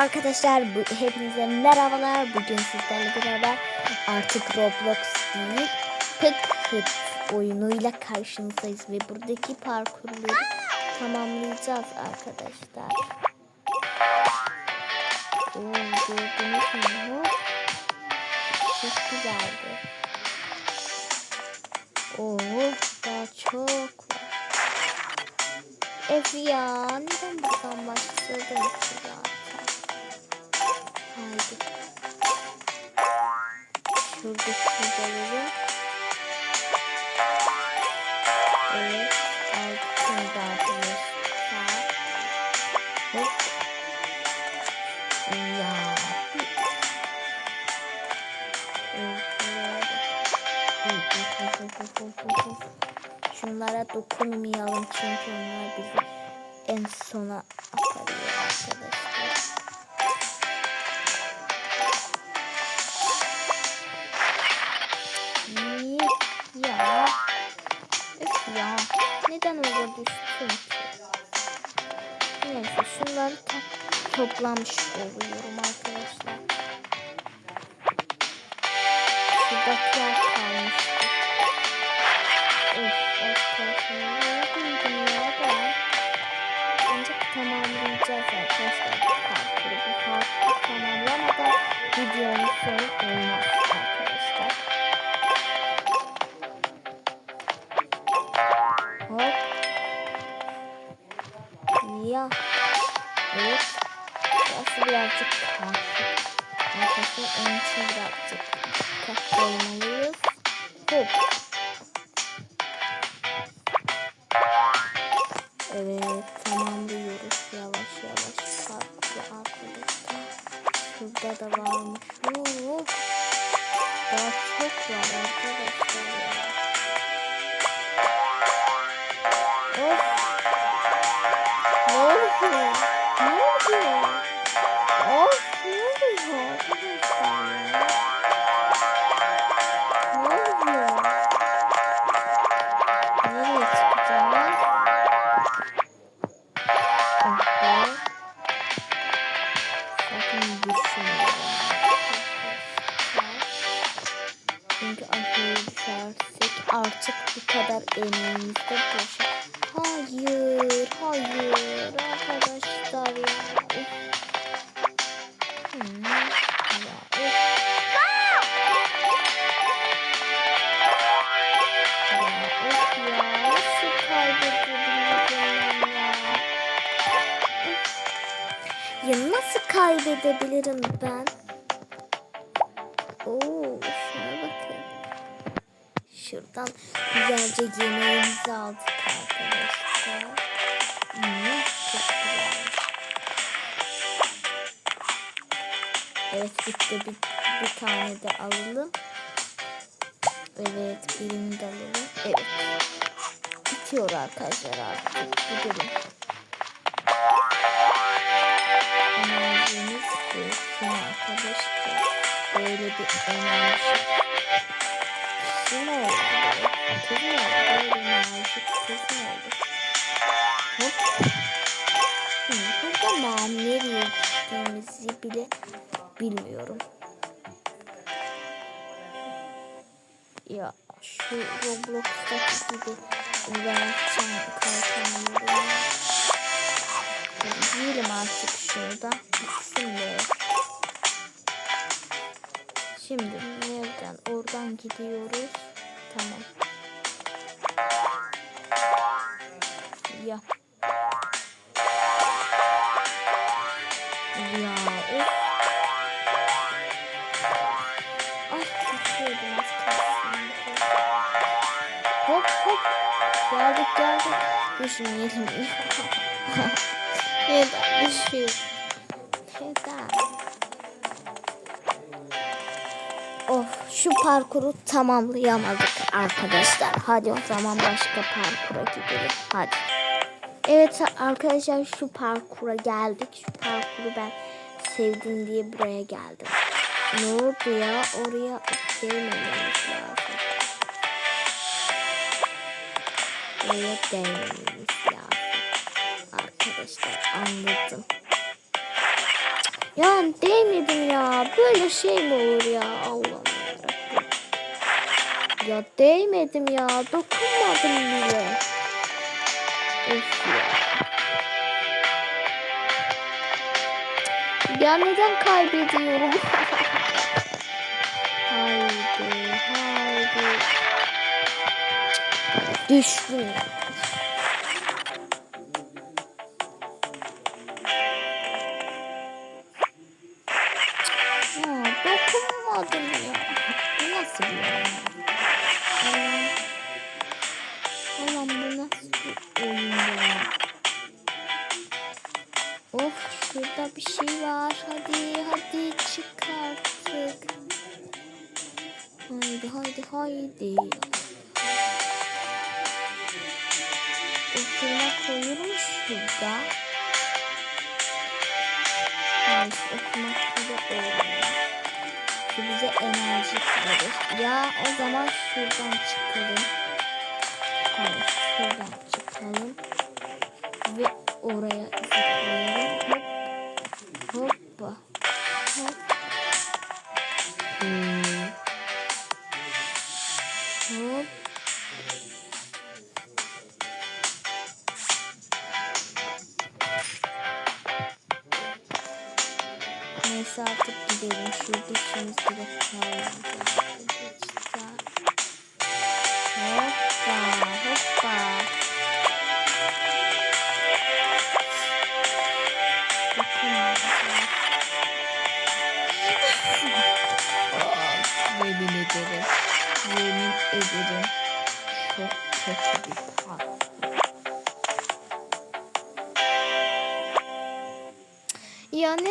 Arkadaşlar bu, hepinize merhabalar. Bugün sizlerle beraber artık Roblox değil Pıt oyunuyla karşınızdayız ve buradaki parkurları tamamlayacağız arkadaşlar. Oo, gördünüz mü? Çok güzeldi. Oo, daha çok var. Ev ya neden buradan başladın ki Haydi. Şuradaki vidaları. Evet. Altını dağıtıyoruz. Sağ. Hop. Ya. Şunlara dokunmayalım çünkü onlar bizi en sona atarıyor arkadaşlar. To- toplamış oluyorum arkadaşlar. Şuradakiler kalmıştı. Of ben? Ancak tamamlayacağız arkadaşlar bu parkuru. Bu parkuru tamamlamadan videonun arkadaşlar. Hop. Ya. Evet. Birazcık karşı. Arkadaşlar onun için birazcık dikkatli olmalıyız. Hop. Evet tamamlıyoruz yavaş yavaş farklı arkadaşlar. Şurada da varmış. Oo. Daha çok var arkadaşlar ya. Of. Ne oluyor? Of ne oluyor? Ne oluyor? Nereye çıkacağım ben? Ah be. Sakın. Çünkü aşağıya düşersek artık bu kadar emeğimizde boşa. Hayır, hayır nasıl kaybedebilirim ben? Oo, şuna bakın. Şuradan güzelce yemeğimizi aldık arkadaşlar. Hmm, çok güzelmiş. Evet bitti. Bir, bir tane de alalım. Evet birini de alalım. Evet. Bitiyor arkadaşlar artık. Gidelim. Bulsun arkadaşlar. Böyle bir enerji. Kız ne oldu? böyle? Kız ne oldu? Böyle enerji kız ne oldu? Hop. Hı, burada ben nereye gittiğimizi bile bilmiyorum. Ya şu Roblox'taki gibi uğraşacağım kalkamıyorum. Yiyelim artık şunu da. Bitsin be. Şimdi nereden? Oradan gidiyoruz. Tamam. Ya. Ya of. Ay düşüyordum az kalsın. Hop hop. Geldik geldik. Neden düşüyor? Neden? Of şu parkuru tamamlayamadık arkadaşlar. Hadi o zaman başka parkura gidelim. Hadi. Evet arkadaşlar şu parkura geldik. Şu parkuru ben sevdim diye buraya geldim. Ne oldu ya? Oraya gelmememiz lazım. Oraya değmememiz lazım. Arkadaşlar anladım. Ya değmedim ya. Böyle şey mi olur ya? Allah'ım. Ya değmedim ya. Dokunmadım bile. Of ya. Ya neden kaybediyorum? haydi, haydi. Düştüm. Haydi haydi. Oturma koyuyorum şurada. Hayır oturmak bile olmuyor. Bize enerji verir. Ya o zaman şuradan çıkalım. Hayır şuradan çıkalım. Ve oraya zıplayalım. Hop.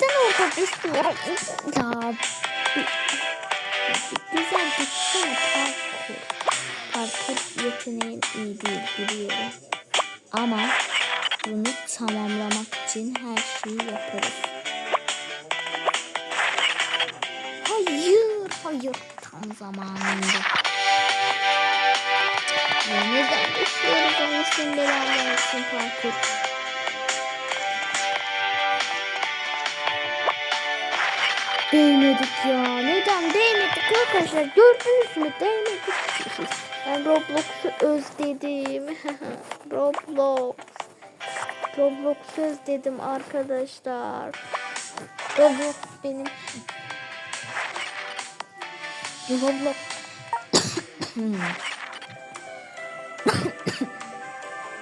Neden orada düşüyorum? Ya güzel gitsene parkur. Parkur yeteneğim iyi değil biliyorum. Ama bunu tamamlamak için her şeyi yaparız. Hayır, hayır. Tam zamanında. Ya neden düşüyoruz sen belanı versin parkur. Değmedik ya. Neden değmedik arkadaşlar? Gördünüz mü? Değmedik. Ben Roblox'u özledim. Roblox. Roblox'u özledim arkadaşlar. Roblox benim. Roblox.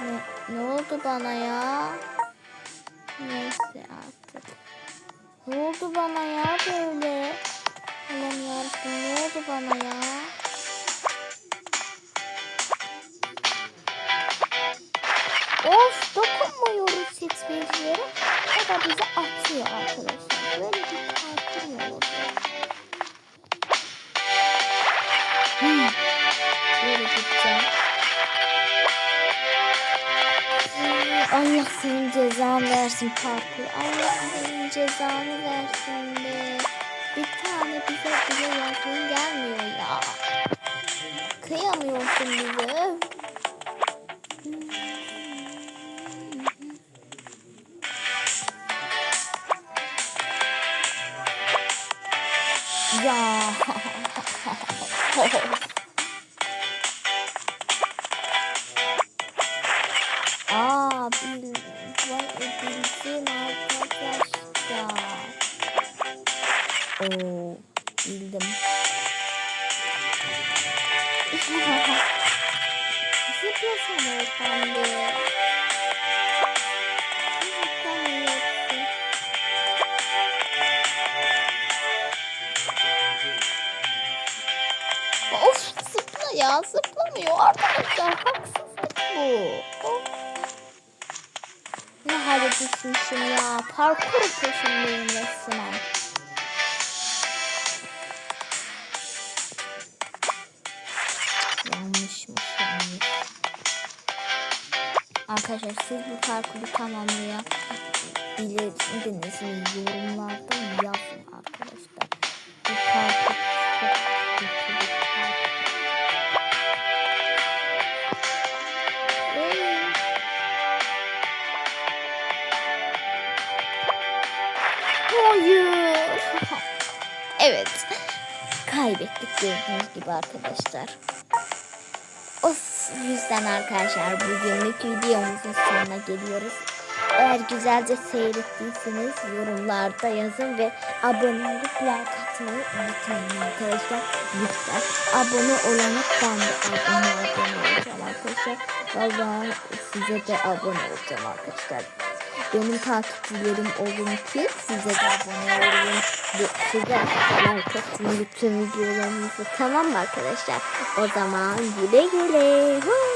ne, ne oldu bana ya? Neyse. Ne oldu bana ya böyle? Allah'ım yarabbim ne oldu bana ya? Allah senin cezanı versin parkur. Allah senin cezanı versin be. Bir tane bize bile yardım gelmiyor ya. Kıyamıyorsun bize. Ya. Oo, bildim. Zıplasana. Zıplamıyorsun. Of zıpla ya zıplamıyor arkadaşlar haksızlık bu. Of. Ne hale düşmüşüm ya parkur peşindeyim resmen. Arkadaşlar siz bu parkuru tamamlayabildiniz mi? Yorumlarda yazın arkadaşlar. Bu parkur çok kötü bir parkur. Evet. Kaybettik gördüğünüz gibi arkadaşlar. Yüzden arkadaşlar bugünlük videomuzun sonuna geliyoruz. Eğer güzelce seyrettiyseniz yorumlarda yazın ve abone olup like atmayı unutmayın arkadaşlar. Lütfen abone olana ben de abone, abone olacağım arkadaşlar. Vallahi size de abone olacağım arkadaşlar. Benim takipçilerim olun ki size de abone olun. Size like atın bütün videolarınızı tamam mı arkadaşlar? O zaman güle güle. Hı.